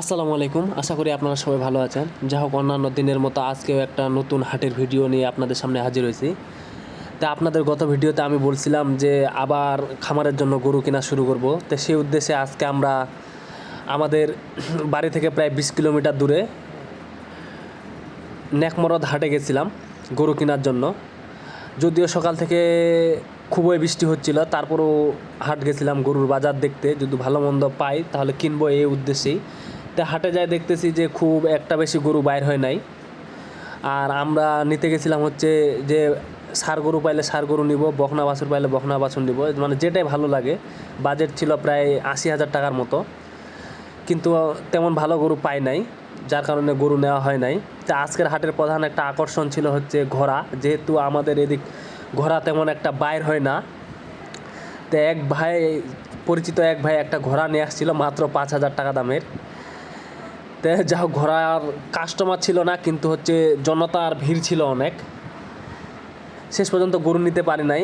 আসসালামু আলাইকুম। আশা করি আপনারা সবাই ভালো আছেন। যা হোক, অন্যান্য দিনের মতো আজকেও একটা নতুন হাটের ভিডিও নিয়ে আপনাদের সামনে হাজির হয়েছি। তা আপনাদের গত ভিডিওতে আমি বলছিলাম যে, আবার খামারের জন্য গরু কেনা শুরু করব। তো সেই উদ্দেশ্যে আজকে আমরা আমাদের বাড়ি থেকে প্রায় বিশ কিলোমিটার দূরে নেকমরদ হাটে গেছিলাম গরু কেনার জন্য। যদিও সকাল থেকে খুবই বৃষ্টি হচ্ছিল, তারপরেও হাট গেছিলাম গরুর বাজার দেখতে। যদি ভালো মন্দ পাই, তাহলে কিনবো এই উদ্দেশ্যেই। তা হাটে যায় দেখতেছি যে খুব একটা বেশি গরু বাইর হয় নাই। আর আমরা নিতে গেছিলাম হচ্ছে যে সার গরু পাইলে সার গরু নিব বকনা বাছুর পাইলে বখনা বাছুর নিব মানে যেটাই ভালো লাগে। বাজেট ছিল প্রায় আশি হাজার টাকার মতো। কিন্তু তেমন ভালো গরু পাই নাই, যার কারণে গরু নেওয়া হয় নাই। তা আজকের হাটের প্রধান একটা আকর্ষণ ছিল হচ্ছে ঘোড়া। যেহেতু আমাদের এদিক ঘোড়া তেমন একটা বাইর হয় না, তো এক ভাই, পরিচিত এক ভাই একটা ঘোড়া নিয়ে আসছিল মাত্র পাঁচ হাজার টাকা দামের। তো যা হোক ঘোরার কাস্টমার ছিল না, কিন্তু হচ্ছে জনতার ভিড় ছিল অনেক। শেষ পর্যন্ত গরু নিতে পারি নাই।